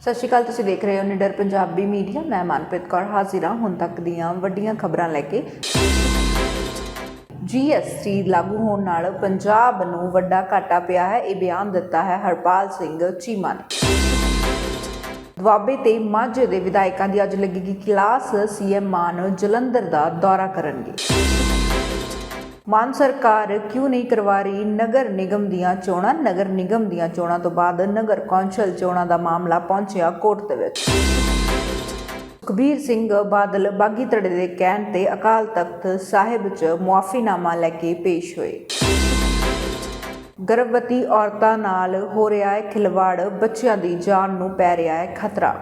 ਸਤਿ ਸ਼੍ਰੀ ਅਕਾਲ, ਤੁਸੀਂ ਦੇਖ ਰਹੇ ਹੋ ਨਿਡਰ ਪੰਜਾਬੀ ਮੀਡੀਆ। ਮੈਂ ਮਨਪ੍ਰੀਤ ਕੌਰ ਹਾਜ਼ਰ ਹਾਂ। ਹੁਣ ਤੱਕ ਦੀਆਂ ਵੱਡੀਆਂ ਖਬਰਾਂ ਲੈ ਕੇ। ਜੀਐਸਟੀ ਲਾਗੂ ਹੋਣ ਨਾਲ ਪੰਜਾਬ ਨੂੰ ਵੱਡਾ ਘਾਟਾ ਪਿਆ ਹੈ। ਇਹ ਬਿਆਨ ਦਿੱਤਾ ਹੈ ਹਰਪਾਲ ਸਿੰਘ ਚੀਮਾ ਨੇ। ਦੁਆਬੇ ਤੇ ਮਾਝੇ ਦੇ ਵਿਧਾਇਕਾਂ ਦੀ ਅੱਜ ਲੱਗੇਗੀ ਕਲਾਸ ਸੀਐਮ ਮਾਨ ਜਲੰਧਰ ਦਾ ਦੌਰਾ ਕਰਨਗੇ। ਮਾਨ ਸਰਕਾਰ ਕਿਉਂ ਨਹੀਂ ਕਰਵਾ ਰਹੀ? ਨਗਰ ਨਿਗਮ ਦੀਆਂ ਚੋਣਾਂ, ਨਗਰ ਨਿਗਮ ਦੀਆਂ ਚੋਣਾਂ ਤੋਂ ਬਾਅਦ ਨਗਰ ਕੌਂਸਲ ਚੋਣਾਂ ਦਾ ਮਾਮਲਾ ਪਹੁੰਚਿਆ ਕੋਰਟ ਦੇ ਵਿੱਚ। ਕਬੀਰ ਸਿੰਘ ਬਾਦਲ ਬਾਗੀ ਧੜੇ ਦੇ ਕਹਿਣ ਤੇ ਅਕਾਲ ਤਖਤ ਸਾਹਿਬ 'ਚ ਮੁਆਫੀਨਾਮਾ ਲੈ ਕੇ ਪੇਸ਼ ਹੋਏ। ਗਰਭਵਤੀ ਔਰਤਾਂ ਨਾਲ ਹੋ ਰਿਹਾ ਹੈ ਖਿਲਵਾੜ, ਬੱਚਿਆਂ ਦੀ ਜਾਨ ਨੂੰ ਪੈ ਰਿਹਾ ਹੈ ਖਤਰਾ।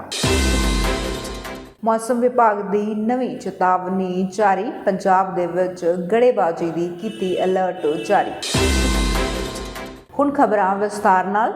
ਮੌਸਮ ਵਿਭਾਗ ਦੀ ਨਵੀਂ ਚੇਤਾਵਨੀ ਜਾਰੀ। ਪੰਜਾਬ ਦੇ ਵਿੱਚ ਗੜੇਬਾਜੀ ਦੀ ਕੀਤੀ ਅਲਰਟ ਜਾਰੀ। ਹੁਣ ਖਬਰਾਂ ਵਿਸਤਾਰ ਨਾਲ।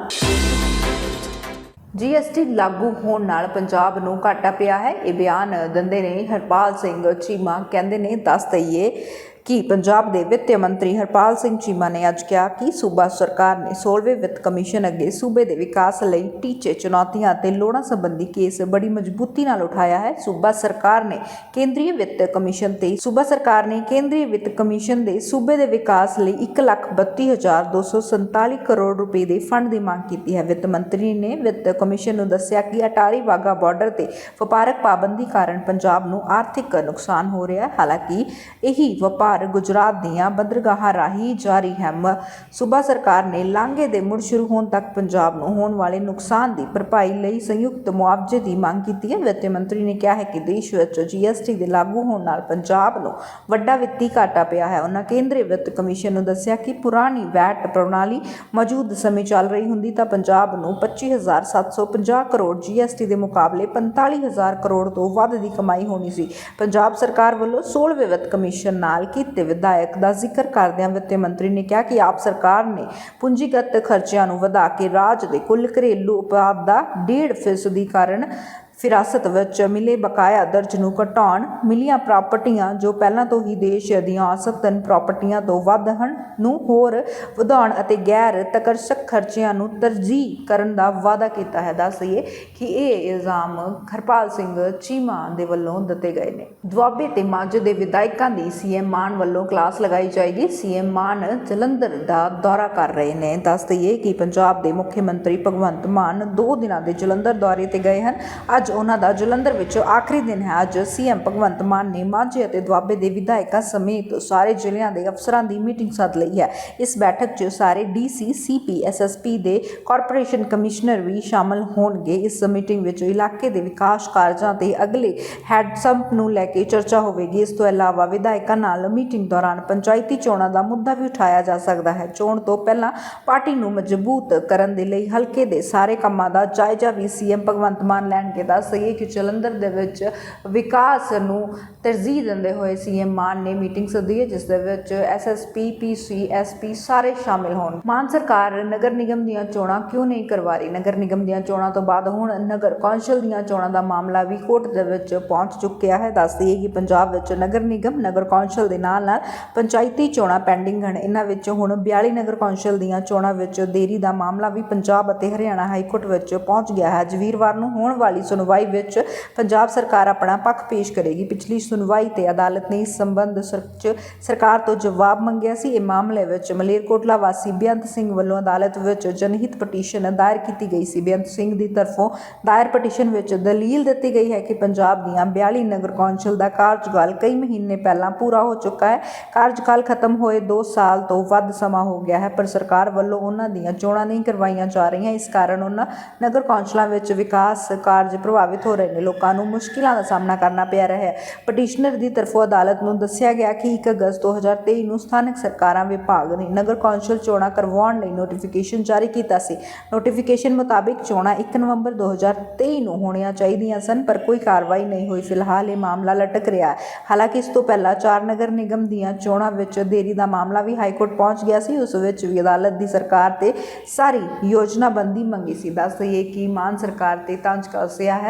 ਜੀਐਸਟੀ ਲਾਗੂ ਹੋਣ ਨਾਲ ਪੰਜਾਬ ਨੂੰ ਘਾਟਾ ਪਿਆ ਹੈ। ਇਹ ਬਿਆਨ ਦਿੰਦੇ ਨੇ ਹਰਪਾਲ ਸਿੰਘ ਚੀਮਾ। ਕਹਿੰਦੇ ਨੇ, ਦੱਸ ਦਈਏ ਕਿ ਪੰਜਾਬ ਦੇ ਵਿੱਤ ਮੰਤਰੀ ਹਰਪਾਲ ਸਿੰਘ ਚੀਮਾ ਨੇ ਅੱਜ ਕਿਹਾ ਕਿ ਸੂਬਾ ਸਰਕਾਰ ਨੇ 16ਵੇਂ ਵਿੱਤ ਕਮਿਸ਼ਨ ਅੱਗੇ ਸੂਬੇ ਦੇ ਵਿਕਾਸ ਲਈ ਟੀਚੇ ਚੁਣੌਤੀਆਂ ਅਤੇ ਲੋੜਾਂ ਸੰਬੰਧੀ ਕੇਸ ਬੜੀ ਮਜ਼ਬੂਤੀ ਨਾਲ ਉਠਾਇਆ ਹੈ। ਸੂਬਾ ਸਰਕਾਰ ਨੇ ਕੇਂਦਰੀ ਵਿੱਤ ਕਮਿਸ਼ਨ ਤੇ ਸੂਬਾ ਸਰਕਾਰ ਨੇ ਕੇਂਦਰੀ ਵਿੱਤ ਕਮਿਸ਼ਨ ਦੇ ਸੂਬੇ ਦੇ ਵਿਕਾਸ ਲਈ 132247 ਕਰੋੜ ਰੁਪਏ ਦੇ ਫੰਡ ਦੀ ਮੰਗ ਕੀਤੀ ਹੈ। ਵਿੱਤ ਮੰਤਰੀ ਨੇ ਵਿੱਤ ਕਮਿਸ਼ਨ ਨੂੰ ਦੱਸਿਆ ਕਿ ਅਟਾਰੀ ਵਾਗਾ ਬਾਰਡਰ ਤੇ ਵਪਾਰਕ ਪਾਬੰਦੀ ਕਾਰਨ ਪੰਜਾਬ ਨੂੰ ਆਰਥਿਕ ਨੁਕਸਾਨ ਹੋ ਰਿਹਾ ਹੈ। ਹਾਲਾਂਕਿ ਇਹੀ ਵਪਾਰ ਗੁਜਰਾਤ ਦੀਆਂ ਬੰਦਰਗਾਹਾਂ ਰਾਹੀਂ ਜਾਰੀ ਹੈ ਮ- ਸੂਬਾ ਸਰਕਾਰ ਨੇ ਲਾਂਘੇ ਦੇ ਮੁੜ ਸ਼ੁਰੂ ਹੋਣ ਤੱਕ ਪੰਜਾਬ ਨੂੰ ਹੋਣ ਵਾਲੇ ਨੁਕਸਾਨ ਦੀ ਭਰਪਾਈ ਲਈ ਸੰਯੁਕਤ ਮੁਆਵਜ਼ੇ ਦੀ ਮੰਗ ਕੀਤੀ ਹੈ। ਵਿੱਤ ਮੰਤਰੀ ਨੇ ਕਿਹਾ ਹੈ ਕਿ ਦੇਸ਼ ਵਿੱਚ ਜੀਐਸਟੀ ਦੇ ਲਾਗੂ ਹੋਣ ਨਾਲ ਪੰਜਾਬ ਨੂੰ ਵੱਡਾ ਵਿੱਤੀ ਘਾਟਾ ਪਿਆ ਹੈ। ਉਹਨਾਂ ਕੇਂਦਰੀ ਵਿੱਤ ਕਮਿਸ਼ਨ ਨੂੰ ਦੱਸਿਆ ਕਿ ਪੁਰਾਣੀ ਵੈਟ ਪ੍ਰਣਾਲੀ ਮੌਜੂਦ ਸਮੇਂ ਚੱਲ ਰਹੀ ਹੁੰਦੀ ਤਾਂ ਪੰਜਾਬ ਨੂੰ 25750 ਕਰੋੜ ਜੀਐਸਟੀ ਦੇ ਮੁਕਾਬਲੇ 45000 ਕਰੋੜ ਤੋਂ ਵੱਧ ਦੀ ਕਮਾਈ ਹੋਣੀ ਸੀ। ਪੰਜਾਬ ਸਰਕਾਰ ਵੱਲੋਂ 16ਵੇਂ ਵਿੱਤ ਕਮਿਸ਼ਨ ਨਾਲ ਕੀਤੇ। ਵਿਧਾਇਕ ਦਾ ਜ਼ਿਕਰ ਕਰਦਿਆਂ ਵਿੱਤ ਮੰਤਰੀ ਨੇ ਕਿਹਾ ਕਿ ਆਪ ਸਰਕਾਰ ਨੇ ਪੂੰਜੀਗਤ ਖਰਚਿਆਂ ਨੂੰ ਵਧਾ ਕੇ ਰਾਜ ਦੇ ਕੁੱਲ ਘਰੇਲੂ ਉਤਪਾਦ ਦਾ 1.5 ਫੀਸਦੀ ਕਾਰਨ ਫਿਰਾਸਤ ਵਿੱਚ ਮਿਲੇ ਬਕਾਇਆ ਦਰਜ ਨੂੰ ਘਟਾਉਣ ਮਿਲੀਆਂ ਪ੍ਰਾਪਰਟੀਆਂ ਜੋ ਪਹਿਲਾਂ ਤੋਂ ਹੀ ਦੇਸ਼ ਦੀਆਂ ਔਸਤਨ ਪ੍ਰਾਪਰਟੀਆਂ ਤੋਂ ਵੱਧ ਹਨ ਨੂੰ ਹੋਰ ਵਧਾਉਣ ਅਤੇ ਗੈਰ ਤਕਰਸ਼ਕ ਖਰਚਿਆਂ ਨੂੰ ਤਰਜੀਹ ਕਰਨ ਦਾ ਵਾਅਦਾ ਕੀਤਾ ਹੈ। ਦੱਸ ਦਈਏ ਕਿ ਇਹ ਇਲਜ਼ਾਮ ਹਰਪਾਲ ਸਿੰਘ ਚੀਮਾ ਦੇ ਵੱਲੋਂ ਦਿੱਤੇ ਗਏ ਨੇ। ਦੁਆਬੇ ਤੇ ਮਾਝੇ ਦੇ ਵਿਧਾਇਕਾਂ ਦੀ ਸੀਐਮ ਮਾਨ ਵੱਲੋਂ ਕਲਾਸ ਲਗਾਈ ਜਾਏਗੀ। ਸੀਐਮ ਮਾਨ ਜਲੰਧਰ ਦਾ ਦੌਰਾ ਕਰ ਰਹੇ ਨੇ। ਦੱਸ ਦਈਏ ਕਿ ਪੰਜਾਬ ਦੇ ਮੁੱਖ ਮੰਤਰੀ ਭਗਵੰਤ ਮਾਨ ਦੋ ਦਿਨਾਂ ਦੇ ਜਲੰਧਰ ਦੌਰੇ ਤੇ ਗਏ ਹਨ। ਅੱਜ ਉਹਨਾਂ ਦਾ ਜਲੰਧਰ ਵਿੱਚ ਆਖਰੀ ਦਿਨ ਹੈ। ਅੱਜ ਸੀਐਮ ਭਗਵੰਤ ਮਾਨ ਨੇ ਮਾਝੇ ਅਤੇ ਦੁਆਬੇ ਦੇ ਵਿਧਾਇਕਾਂ ਸਮੇਤ ਸਾਰੇ ਜ਼ਿਲ੍ਹਿਆਂ ਦੇ ਅਫਸਰਾਂ ਦੀ ਮੀਟਿੰਗ ਸੱਦ ਲਈ ਹੈ। ਇਸ ਬੈਠਕ 'ਚ ਸਾਰੇ ਡੀਸੀ ਸੀਪੀ ਐਸਐਸਪੀ ਦੇ ਕਾਰਪੋਰੇਸ਼ਨ ਕਮਿਸ਼ਨਰ ਵੀ ਸ਼ਾਮਲ ਹੋਣਗੇ। ਇਸ ਮੀਟਿੰਗ ਵਿੱਚ ਇਲਾਕੇ ਦੇ ਵਿਕਾਸ ਕਾਰਜਾਂ ਤੇ ਅਗਲੇ ਹੈਡਸੰਪ ਨੂੰ ਲੈ ਕੇ ਚਰਚਾ ਹੋਵੇਗੀ। ਇਸ ਤੋਂ ਇਲਾਵਾ ਵਿਧਾਇਕਾਂ ਨਾਲ ਮੀਟਿੰਗ ਦੌਰਾਨ ਪੰਚਾਇਤੀ ਚੋਣਾਂ ਦਾ ਮੁੱਦਾ ਵੀ ਉਠਾਇਆ ਜਾ ਸਕਦਾ ਹੈ। ਚੋਣ ਤੋਂ ਪਹਿਲਾਂ ਪਾਰਟੀ ਨੂੰ ਮਜ਼ਬੂਤ ਕਰਨ ਦੇ ਲਈ ਹਲਕੇ ਦੇ ਸਾਰੇ ਕੰਮਾਂ ਦਾ ਜਾਇਜ਼ਾ ਵੀ ਸੀਐਮ ਭਗਵੰਤ ਮਾਨ ਲੈਣਗੇ। ਦਾ ਦੱਸ ਦਈਏ ਕਿ ਜਲੰਧਰ ਦੇ ਵਿੱਚ ਵਿਕਾਸ ਨੂੰ ਤਰਜੀਹ ਦਿੰਦੇ ਹੋਏ ਸੀਐਮ ਮਾਨ ਨੇ ਮੀਟਿੰਗ ਸੱਦੀ ਹੈ, ਜਿਸ ਦੇ ਵਿੱਚ ਐਸਐਸਪੀ ਪੀਸੀ ਐਸਪੀ ਸਾਰੇ ਸ਼ਾਮਿਲ ਹੋਣ। ਮਾਨ ਸਰਕਾਰ ਨਗਰ ਨਿਗਮ ਦੀਆਂ ਚੋਣਾਂ ਕਿਉਂ ਨਹੀਂ ਕਰਵਾ ਰਹੀ ਨਗਰ ਨਿਗਮ ਦੀਆਂ ਚੋਣਾਂ ਤੋਂ ਬਾਅਦ ਹੁਣ ਨਗਰ ਕੌਂਸਲ ਦੀਆਂ ਚੋਣਾਂ ਦਾ ਮਾਮਲਾ ਵੀ ਕੋਰਟ ਦੇ ਵਿੱਚ ਪਹੁੰਚ ਚੁੱਕਿਆ ਹੈ। ਦੱਸ ਦਈਏ ਕਿ ਪੰਜਾਬ ਵਿੱਚ ਨਗਰ ਨਿਗਮ, ਨਗਰ ਕੌਂਸਲ ਦੇ ਨਾਲ ਨਾਲ ਪੰਚਾਇਤੀ ਚੋਣਾਂ ਪੈਂਡਿੰਗ ਹਨ। ਇਹਨਾਂ ਵਿੱਚ ਹੁਣ 42 ਨਗਰ ਕੌਂਸਲ ਦੀਆਂ ਚੋਣਾਂ ਵਿੱਚ ਦੇਰੀ ਦਾ ਮਾਮਲਾ ਵੀ ਪੰਜਾਬ ਅਤੇ ਹਰਿਆਣਾ ਹਾਈ ਕੋਰਟ ਵਿੱਚ ਪਹੁੰਚ ਗਿਆ ਹੈ। ਅੱਜ ਵੀਰਵਾਰ ਨੂੰ ਹੋਣ ਵਾਲੀ ਸੁਣਵਾਈ ਵਿੱਚ ਪੰਜਾਬ ਸਰਕਾਰ ਆਪਣਾ ਪੱਖ ਪੇਸ਼ ਕਰੇਗੀ। ਪਿਛਲੀ ਸੁਣਵਾਈ ਤੇ ਅਦਾਲਤ ਨੇ ਇਸ ਸੰਬੰਧ ਸਰਕਾਰ ਤੋਂ ਜਵਾਬ ਮੰਗਿਆ ਸੀ। ਇਹ ਮਾਮਲੇ ਵਿੱਚ ਮਲੇਰਕੋਟਲਾ ਵਾਸੀ ਬੇਅੰਤ ਸਿੰਘ ਵੱਲੋਂ ਅਦਾਲਤ ਵਿੱਚ ਜਨਹਿਤ ਪਟੀਸ਼ਨ ਦਾਇਰ ਕੀਤੀ ਗਈ ਸੀ। ਬੇਅੰਤ ਸਿੰਘ ਦੀ ਤਰਫੋਂ ਦਾਇਰ ਪਟੀਸ਼ਨ ਵਿੱਚ ਦਲੀਲ ਦਿੱਤੀ ਗਈ ਹੈ ਕਿ ਪੰਜਾਬ ਦੀਆਂ 42 ਨਗਰ ਕੌਂਸਲ ਦਾ ਕਾਰਜਕਾਲ ਕਈ ਮਹੀਨੇ ਪਹਿਲਾਂ ਪੂਰਾ ਹੋ ਚੁੱਕਾ ਹੈ। ਕਾਰਜਕਾਲ ਖਤਮ ਹੋਏ 2 ਸਾਲ ਤੋਂ ਵੱਧ ਸਮਾਂ ਹੋ ਗਿਆ ਹੈ, ਪਰ ਸਰਕਾਰ ਵੱਲੋਂ ਉਹਨਾਂ ਦੀਆਂ ਚੋਣਾਂ ਨਹੀਂ ਕਰਵਾਈਆਂ ਜਾ ਰਹੀਆਂ। ਇਸ ਕਾਰਨ ਉਹਨਾਂ ਨਗਰ ਕੌਂਸਲਾਂ ਵਿੱਚ ਵਿਕਾਸ ਕਾਰਜ ਪ੍ਰਭਾਵਿਤ ਪ੍ਰਭਾਵਿਤ ਹੋ ਰਹੇ ਨੇ। ਲੋਕਾਂ ਨੂੰ ਮੁਸ਼ਕਿਲਾਂ ਦਾ ਸਾਹਮਣਾ ਕਰਨਾ ਪਿਆ ਰਿਹਾ ਹੈ। ਪਟੀਸ਼ਨਰ ਦੀ ਤਰਫੋਂ ਅਦਾਲਤ ਨੂੰ ਦੱਸਿਆ ਗਿਆ ਕਿ 1 ਅਗਸਤ 2023 ਨੂੰ ਸਥਾਨਕ ਸਰਕਾਰਾਂ ਵਿਭਾਗ ਨੇ ਨਗਰ ਕੌਂਸਲ ਚੋਣਾਂ ਕਰਵਾਉਣ ਲਈ ਨੋਟੀਫਿਕੇਸ਼ਨ ਜਾਰੀ ਕੀਤਾ ਸੀ। ਨੋਟੀਫਿਕੇਸ਼ਨ ਮੁਤਾਬਿਕ ਚੋਣਾਂ 1 ਨਵੰਬਰ 2023 ਨੂੰ ਹੋਣੀਆਂ ਚਾਹੀਦੀਆਂ ਸਨ, ਪਰ ਕੋਈ ਕਾਰਵਾਈ ਨਹੀਂ ਹੋਈ। ਫਿਲਹਾਲ ਇਹ ਮਾਮਲਾ ਲਟਕ ਰਿਹਾ ਹੈ। ਹਾਲਾਂਕਿ ਇਸ ਤੋਂ ਪਹਿਲਾਂ ਚਾਰ ਨਗਰ ਨਿਗਮ ਦੀਆਂ ਚੋਣਾਂ ਵਿੱਚ ਦੇਰੀ ਦਾ ਮਾਮਲਾ ਵੀ ਹਾਈ ਕੋਰਟ ਪਹੁੰਚ ਗਿਆ ਸੀ। ਉਸ ਵਿੱਚ ਵੀ ਅਦਾਲਤ ਦੀ ਸਰਕਾਰ ਤੇ ਸਾਰੀ ਯੋਜਨਾਬੰਦੀ ਮੰਗੀ ਸੀ। ਦੱਸ ਦਈਏ ਕਿ ਮਾਨ ਸਰਕਾਰ ਤੇ ਤੰਜ ਕੱਸਿਆ ਹੈ।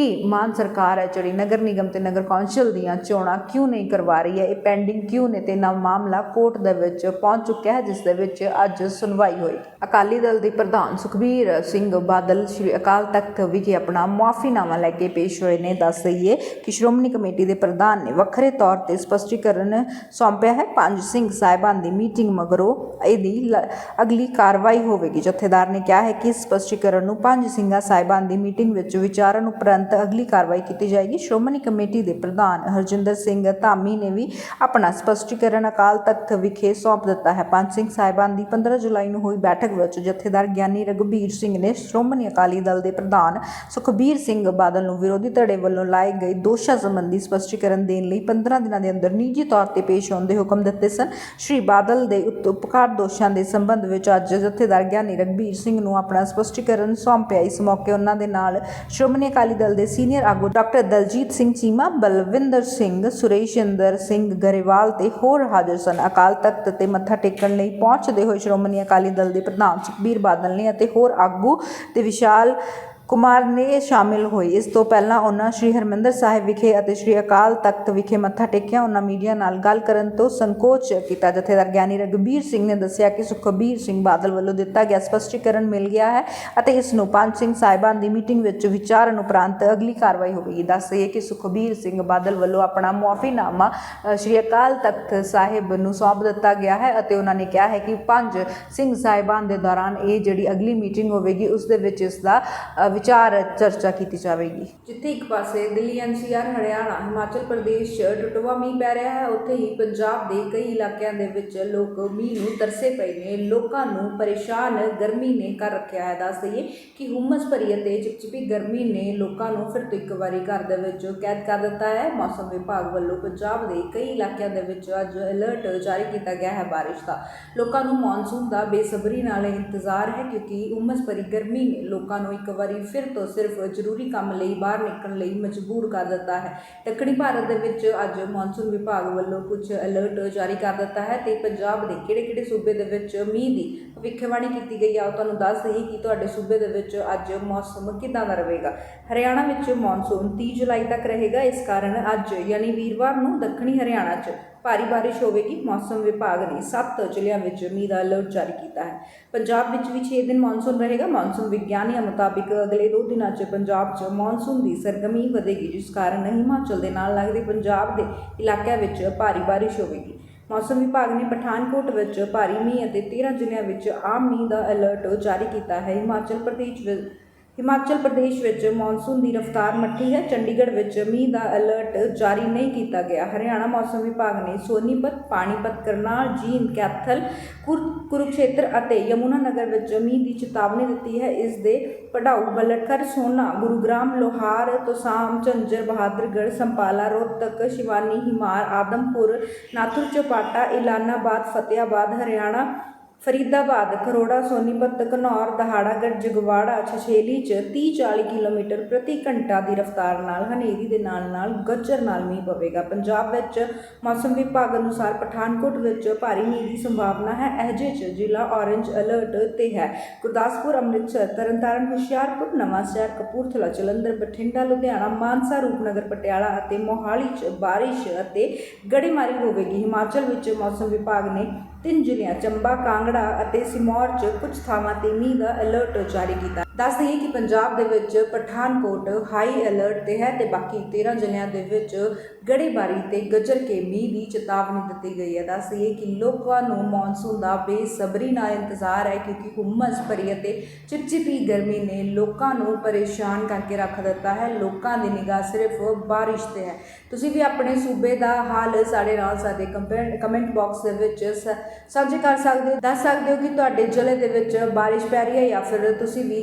ਕਿ ਮਾਨ ਸਰਕਾਰ ਹੈ ਜਿਹੜੀ ਨਗਰ ਨਿਗਮ ਤੇ ਨਗਰ ਕੌਂਸਲ ਦੀਆਂ ਚੋਣਾਂ ਕਿਉਂ ਨਹੀਂ ਕਰਵਾ ਰਹੀ ਹੈ? ਇਹ ਪੈਂਡਿੰਗ ਕਿਉਂ ਨੇ ਤੇ ਨਾ ਮਾਮਲਾ ਕੋਰਟ ਦੇ ਵਿੱਚ ਪਹੁੰਚ ਚੁੱਕਿਆ ਹੈ, ਜਿਸ ਦੇ ਵਿੱਚ ਅੱਜ ਸੁਣਵਾਈ ਹੋਈ। ਅਕਾਲੀ ਦਲ ਦੇ ਪ੍ਰਧਾਨ ਸੁਖਬੀਰ ਸਿੰਘ ਬਾਦਲ ਸ਼੍ਰੀ ਅਕਾਲ ਤਖਤ ਵਿਖੇ ਆਪਣਾ ਮੁਆਫੀਨਾਮਾ ਲੈ ਕੇ ਪੇਸ਼ ਹੋਏ ਨੇ। ਦੱਸ ਦਈਏ ਕਿ ਸ਼੍ਰੋਮਣੀ ਕਮੇਟੀ ਦੇ ਪ੍ਰਧਾਨ ਨੇ ਵੱਖਰੇ ਤੌਰ ਤੇ ਸਪਸ਼ਟੀਕਰਨ ਸੌਂਪਿਆ ਹੈ। ਪੰਜ ਸਿੰਘ ਸਾਹਿਬਾਨ ਦੀ ਮੀਟਿੰਗ ਮਗਰੋਂ ਇਹਦੀ ਲ- ਅਗਲੀ ਕਾਰਵਾਈ ਹੋਵੇਗੀ। ਜਥੇਦਾਰ ਨੇ ਕਿਹਾ ਹੈ ਕਿ ਇਸ ਸਪਸ਼ਟੀਕਰਨ ਨੂੰ ਪੰਜ ਸਿੰਘਾਂ ਸਾਹਿਬਾਨ ਦੀ ਮੀਟਿੰਗ ਵਿੱਚ ਵਿਚਾਰਨ ਉਪਰੰਤ ਅਗਲੀ ਕਾਰਵਾਈ ਕੀਤੀ ਜਾਏਗੀ। ਸ਼੍ਰੋਮਣੀ ਕਮੇਟੀ ਦੇ ਪ੍ਰਧਾਨ ਹਰਜਿੰਦਰ ਸਿੰਘ ਧਾਮੀ ਨੇ ਵੀ ਆਪਣਾ ਸਪਸ਼ਟੀਕਰਨ ਅਕਾਲ ਤਖਤ ਵਿਖੇ ਸੌਂਪ ਦਿੱਤਾ ਹੈ। ਪੰਜ ਸਿੰਘ ਸਾਹਿਬਾਨ ਦੀ 15 ਜੁਲਾਈ ਨੂੰ ਹੋਈ ਬੈਠਕ ਵਿੱਚ ਜਥੇਦਾਰ ਗਿਆਨੀ ਰਘਬੀਰ ਸਿੰਘ ਨੇ ਸ਼੍ਰੋਮਣੀ ਅਕਾਲੀ ਦਲ ਦੇ ਪ੍ਰਧਾਨ ਸੁਖਬੀਰ ਸਿੰਘ ਬਾਦਲ ਨੂੰ ਵਿਰੋਧੀ ਧੜੇ ਵੱਲੋਂ ਲਾਏ ਗਏ ਦੋਸ਼ਾਂ ਸੰਬੰਧੀ ਸਪਸ਼ਟੀਕਰਨ ਦੇਣ ਲਈ 15 ਦਿਨਾਂ ਦੇ ਅੰਦਰ ਨਿੱਜੀ ਤੌਰ ਤੇ ਪੇਸ਼ ਹੋਣ ਦੇ ਹੁਕਮ ਦਿੱਤੇ ਸਨ। ਸ਼੍ਰੀ ਬਾਦਲ ਦੇ ਉਪਕਾਰ ਦੋਸ਼ਾਂ ਦੇ ਸੰਬੰਧ ਵਿੱਚ ਅੱਜ ਜਥੇਦਾਰ ਗਿਆਨੀ ਰਘਬੀਰ ਸਿੰਘ ਨੂੰ ਆਪਣਾ ਸਪਸ਼ਟੀਕਰਨ ਸੌਂਪਿਆ। ਇਸ ਮੌਕੇ ਉਹਨਾਂ ਦੇ ਨਾਲ ਸ਼੍ਰੋਮਣੀ ਅਕਾਲੀ ਦਲ ਦੇ ਸੀਨੀਅਰ ਆਗੂ ਡਾਕਟਰ ਦਲਜੀਤ ਸਿੰਘ ਚੀਮਾ, ਬਲਵਿੰਦਰ ਸਿੰਘ, ਸੁਰੇਸ਼ਿੰਦਰ ਸਿੰਘ ਗਰੇਵਾਲ ਤੇ ਹੋਰ ਹਾਜ਼ਰ ਸਨ। ਅਕਾਲ ਤਖਤ ਤੇ ਮੱਥਾ ਟੇਕਣ ਲਈ ਪਹੁੰਚਦੇ ਹੋਏ ਸ਼੍ਰੋਮਣੀ ਅਕਾਲੀ ਦਲ ਦੇ ਪ੍ਰਧਾਨ ਸੁਖਬੀਰ ਬਾਦਲ ਨੇ ਅਤੇ ਹੋਰ ਆਗੂ ਤੇ ਵਿਸ਼ਾਲ ਕੁਮਾਰ ਨੇ ਸ਼ਾਮਿਲ ਹੋਏ ਇਸ ਤੋਂ ਪਹਿਲਾਂ ਉਹਨਾਂ ਸ਼੍ਰੀ ਹਰਮੰਦਰ ਸਾਹਿਬ ਵਿਖੇ ਅਤੇ ਸ਼੍ਰੀ ਅਕਾਲ ਤਖਤ ਵਿਖੇ ਮੱਥਾ ਟੇਕਿਆ। ਉਹਨਾਂ ਮੀਡੀਆ ਨਾਲ ਗੱਲ ਕਰਨ ਤੋਂ ਸੰਕੋਚ ਕੀਤਾ। ਜਥੇਦਾਰ ਗਿਆਨੀ ਰਘਬੀਰ ਸਿੰਘ ਨੇ ਦੱਸਿਆ ਕਿ ਸੁਖਬੀਰ ਸਿੰਘ ਬਾਦਲ ਵੱਲੋਂ ਦਿੱਤਾ ਗਿਆ ਸਪਸ਼ਟੀਕਰਨ ਮਿਲ ਗਿਆ ਹੈ ਅਤੇ ਇਸ ਨੂੰ ਪੰਜ ਸਿੰਘ ਸਾਹਿਬਾਨ ਦੀ ਮੀਟਿੰਗ ਵਿੱਚ ਵਿਚਾਰਨ ਉਪਰੰਤ ਅਗਲੀ ਕਾਰਵਾਈ ਹੋਵੇਗੀ। ਦੱਸ ਦਈਏ ਕਿ ਸੁਖਬੀਰ ਸਿੰਘ ਬਾਦਲ ਵੱਲੋਂ ਆਪਣਾ ਮੁਆਫੀਨਾਮਾ ਸ਼੍ਰੀ ਅਕਾਲ ਤਖਤ ਸਾਹਿਬ ਨੂੰ ਸੌਂਪ ਦਿੱਤਾ ਗਿਆ ਹੈ ਅਤੇ ਉਹਨਾਂ ਨੇ ਕਿਹਾ ਹੈ ਕਿ ਪੰਜ ਸਿੰਘ ਸਾਹਿਬਾਨ ਦੇ ਦੌਰਾਨ ਇਹ ਜਿਹੜੀ ਅਗਲੀ ਮੀਟਿੰਗ ਹੋਵੇਗੀ, ਉਸ ਦੇ ਵਿੱਚ ਇਸ ਦਾ ਵਿਚਾਰ ਚਰਚਾ ਕੀਤੀ ਜਾਵੇਗੀ। ਜਿੱਥੇ ਇੱਕ ਪਾਸੇ ਦਿੱਲੀ ਐਨਸੀਆਰ ਹਰਿਆਣਾ, ਹਿਮਾਚਲ ਪ੍ਰਦੇਸ਼ 'ਚ ਟੁੱਟਵਾ ਮੀਂਹ ਪੈ ਰਿਹਾ ਹੈ, ਉੱਥੇ ਹੀ ਪੰਜਾਬ ਦੇ ਕਈ ਇਲਾਕਿਆਂ ਦੇ ਵਿੱਚ ਲੋਕ ਮੀਂਹ ਨੂੰ ਤਰਸੇ ਪਏ ਨੇ। ਲੋਕਾਂ ਨੂੰ ਪਰੇਸ਼ਾਨ, ਗਰਮੀ ਨੇ ਕਰ ਰੱਖਿਆ ਹੈ। ਦੱਸ ਦਈਏ ਕਿ ਹੁਮਸ ਭਰੀ ਅਤੇ ਚਿਪਚਿਪੀ ਗਰਮੀ ਨੇ ਲੋਕਾਂ ਨੂੰ ਫਿਰ ਤੋਂ ਇੱਕ ਵਾਰੀ ਘਰ ਦੇ ਵਿੱਚ ਕੈਦ ਕਰ ਦਿੱਤਾ ਹੈ। ਮੌਸਮ ਵਿਭਾਗ ਵੱਲੋਂ ਪੰਜਾਬ ਦੇ ਕਈ ਇਲਾਕਿਆਂ ਦੇ ਵਿੱਚ ਅੱਜ ਅਲਰਟ ਜਾਰੀ ਕੀਤਾ ਗਿਆ ਹੈ ਬਾਰਿਸ਼ ਦਾ। ਲੋਕਾਂ ਨੂੰ ਮੌਨਸੂਨ ਦਾ ਬੇਸਬਰੀ ਨਾਲ ਇੰਤਜ਼ਾਰ ਹੈ ਕਿਉਂਕਿ ਉਮਸ ਭਰੀ ਗਰਮੀ ਨੇ ਲੋਕਾਂ ਨੂੰ ਇੱਕ ਵਾਰੀ ਫਿਰ ਤੋਂ ਸਿਰਫ ਜ਼ਰੂਰੀ ਕੰਮ ਲਈ ਬਾਹਰ ਨਿਕਲਣ ਲਈ ਮਜਬੂਰ ਕਰ ਦਿੱਤਾ ਹੈ। ਦੱਖਣੀ ਭਾਰਤ ਦੇ ਵਿੱਚ ਅੱਜ ਮੌਨਸੂਨ ਵਿਭਾਗ ਵੱਲੋਂ ਕੁਝ ਅਲਰਟ ਜਾਰੀ ਕਰ ਦਿੱਤਾ ਹੈ ਤੇ ਪੰਜਾਬ ਦੇ ਕਿਹੜੇ-ਕਿਹੜੇ ਸੂਬੇ ਦੇ ਵਿੱਚ ਮੀਂਹ ਦੀ ਭਵਿੱਖਬਾਣੀ ਕੀਤੀ ਗਈ ਆ, ਉਹ ਤੁਹਾਨੂੰ ਦੱਸ ਦਈਏ ਕਿ ਤੁਹਾਡੇ ਸੂਬੇ ਦੇ ਵਿੱਚ ਅੱਜ ਮੌਸਮ ਕਿੱਦਾਂ ਦਾ ਰਹੇਗਾ। ਹਰਿਆਣਾ ਵਿੱਚ ਮੌਨਸੂਨ 30 ਜੁਲਾਈ ਤੱਕ ਰਹੇਗਾ, ਇਸ ਕਾਰਨ ਅੱਜ ਯਾਨੀ ਵੀਰਵਾਰ ਨੂੰ ਦੱਖਣੀ ਹਰਿਆਣਾ 'ਚ ਭਾਰੀ ਬਾਰਿਸ਼ ਹੋਵੇਗੀ। ਮੌਸਮ ਵਿਭਾਗ ਨੇ 7 ਜ਼ਿਲ੍ਹਿਆਂ ਵਿੱਚ ਮੀਂਹ ਦਾ ਅਲਰਟ ਜਾਰੀ ਕੀਤਾ ਹੈ। ਪੰਜਾਬ ਵਿੱਚ ਵੀ 6 ਦਿਨ ਮੌਨਸੂਨ ਰਹੇਗਾ। ਮੌਨਸੂਨ ਵਿਗਿਆਨੀਆਂ ਮੁਤਾਬਿਕ ਅਗਲੇ 2 ਦਿਨਾਂ 'ਚ ਪੰਜਾਬ 'ਚ ਮੌਨਸੂਨ ਦੀ ਸਰਗਰਮੀ ਵਧੇਗੀ, ਜਿਸ ਕਾਰਨ ਹਿਮਾਚਲ ਦੇ ਨਾਲ ਲੱਗਦੇ ਪੰਜਾਬ ਦੇ ਇਲਾਕਿਆਂ ਵਿੱਚ ਭਾਰੀ ਬਾਰਿਸ਼ ਹੋਵੇਗੀ। ਮੌਸਮ ਵਿਭਾਗ ਨੇ ਪਠਾਨਕੋਟ ਵਿੱਚ ਭਾਰੀ ਮੀਂਹ ਅਤੇ 13 ਜ਼ਿਲ੍ਹਿਆਂ ਵਿੱਚ ਆਮ ਮੀਂਹ ਦਾ ਅਲਰਟ ਜਾਰੀ ਕੀਤਾ ਹੈ। ਹਿਮਾਚਲ ਪ੍ਰਦੇਸ਼ ਵਿੱਚ ਹਿਮਾਚਲ ਪ੍ਰਦੇਸ਼ ਵਿੱਚ ਮੌਨਸੂਨ ਦੀ ਰਫ਼ਤਾਰ ਮੱਠੀ ਹੈ। ਚੰਡੀਗੜ੍ਹ ਵਿੱਚ ਮੀਂਹ ਦਾ ਅਲਰਟ ਜਾਰੀ ਨਹੀਂ ਕੀਤਾ ਗਿਆ। ਹਰਿਆਣਾ ਮੌਸਮ ਵਿਭਾਗ ਨੇ ਸੋਨੀਪਤ, ਪਾਣੀਪਤ, ਕਰਨਾਲ, ਜੀਂਦ, ਕੈਥਲ, ਕੁਰ, ਕੁਰੂਕਸ਼ੇਤਰ ਅਤੇ ਯਮੁਨਾ ਨਗਰ ਵਿੱਚ ਮੀਂਹ ਦੀ ਚੇਤਾਵਨੀ ਦਿੱਤੀ ਹੈ। ਇਸ ਦੇ ਪੜਾਊ ਬਲਟਕਰ ਸੋਨਾ, ਗੁਰੂਗ੍ਰਾਮ, ਲੋਹਾਰ, ਤੋਸਾਮ, ਝੰਜਰ, ਬਹਾਦਰਗੜ੍ਹ, ਸੰਪਾਲਾ, ਰੋਹਤਕ, ਸ਼ਿਵਾਨੀ, ਹਿਮਾਰ, ਆਦਮਪੁਰ, ਨਾਥੁਰ, ਚੌਪਾਟਾ, ਇਲਾਨਾਬਾਦ, ਫਤਿਆਬਾਦ, ਹਰਿਆਣਾ ਫਰੀਦਾਬਾਦ ਖਰੋੜਾ ਸੋਨੀਪਤ, ਘਨੌਰ, ਦਹਾੜਾਗੜ੍ਹ, ਜਗਵਾੜਾ, ਛਛੇਲੀ ਚ 30-40 ਕਿਲੋਮੀਟਰ ਪ੍ਰਤੀ ਘੰਟਾ ਦੀ ਰਫ਼ਤਾਰ ਨਾਲ ਹਨੇਰੀ ਦੇ ਨਾਲ ਨਾਲ ਗੱਜਰ ਨਾਲ ਮੀਂਹ ਪਵੇਗਾ। ਪੰਜਾਬ ਵਿੱਚ ਮੌਸਮ ਵਿਭਾਗ ਅਨੁਸਾਰ ਪਠਾਨਕੋਟ ਵਿੱਚ ਭਾਰੀ ਮੀਂਹ ਦੀ ਸੰਭਾਵਨਾ ਹੈ। ਅਹਜੇ ਚ ਜ਼ਿਲ੍ਹਾ ਔਰੰਜ ਅਲਰਟ ਤੇ ਹੈ। ਗੁਰਦਾਸਪੁਰ, ਅੰਮ੍ਰਿਤਸਰ, ਤਰਨਤਾਰਨ, ਹੁਸ਼ਿਆਰਪੁਰ, ਨਵਾਂਸ਼ਹਿਰ, ਕਪੂਰਥਲਾ, ਜਲੰਧਰ, ਬਠਿੰਡਾ, ਲੁਧਿਆਣਾ, ਮਾਨਸਾ, ਰੂਪਨਗਰ, ਪਟਿਆਲਾ ਅਤੇ ਮੋਹਾਲੀ ਚ ਬਾਰਿਸ਼ ਅਤੇ ਗੜੇਮਾਰੀ ਹੋਵੇਗੀ। ਹਿਮਾਚਲ ਵਿੱਚ ਮੌਸਮ ਵਿਭਾਗ ਨੇ ਤਿੰਨ ਜ਼ਿਲ੍ਹਿਆਂ, ਚੰਬਾ, ਕਾਂਗੜਾ ਅਤੇ ਸਿਮੌਰ 'ਚ ਕੁਝ ਥਾਵਾਂ ਤੇ ਮੀਂਹ ਦਾ ਅਲਰਟ ਜਾਰੀ ਕੀਤਾ। ਦੱਸ ਦਈਏ ਕਿ ਪੰਜਾਬ ਦੇ ਵਿੱਚ ਪਠਾਨਕੋਟ ਹਾਈ ਅਲਰਟ ਤੇ ਹੈ ਤੇ ਬਾਕੀ 13 ਜ਼ਿਲ੍ਹਿਆਂ ਦੇ ਵਿੱਚ ਗੜੇਬਾਰੀ ਤੇ ਗੱਜਰ ਕੇ ਮੀਂਹ ਦੀ ਚੇਤਾਵਨੀ ਦਿੱਤੀ ਗਈ ਹੈ। ਦੱਸ ਦਈਏ ਕਿ ਲੋਕਾਂ ਨੂੰ ਮੌਨਸੂਨ ਦਾ ਬੇਸਬਰੀ ਨਾਲ ਇੰਤਜ਼ਾਰ ਹੈ ਕਿਉਂਕਿ ਹੁਮਸ ਭਰੀ ਅਤੇ ਚਿਪਚਿਪੀ ਗਰਮੀ ਨੇ ਲੋਕਾਂ ਨੂੰ ਪਰੇਸ਼ਾਨ ਕਰਕੇ ਰੱਖ ਦਿੱਤਾ ਹੈ। ਲੋਕਾਂ ਦੀ ਨਿਗਾਹ ਸਿਰਫ ਬਾਰਿਸ਼ ਤੇ ਹੈ। ਤੁਸੀਂ ਵੀ ਆਪਣੇ ਸੂਬੇ ਦਾ ਹਾਲ ਸਾਡੇ ਨਾਲ ਸਾਡੇ ਕਮੈਂਟ ਬਾਕਸ ਦੇ ਵਿੱਚ ਸਾਂਝੇ ਕਰ ਸਕਦੇ ਹੋ, ਦੱਸ ਸਕਦੇ ਹੋ ਕਿ ਤੁਹਾਡੇ ਜ਼ਿਲ੍ਹੇ ਦੇ ਵਿੱਚ ਬਾਰਿਸ਼ ਪੈ ਰਹੀ ਹੈ ਜਾਂ ਫਿਰ ਤੁਸੀਂ ਵੀ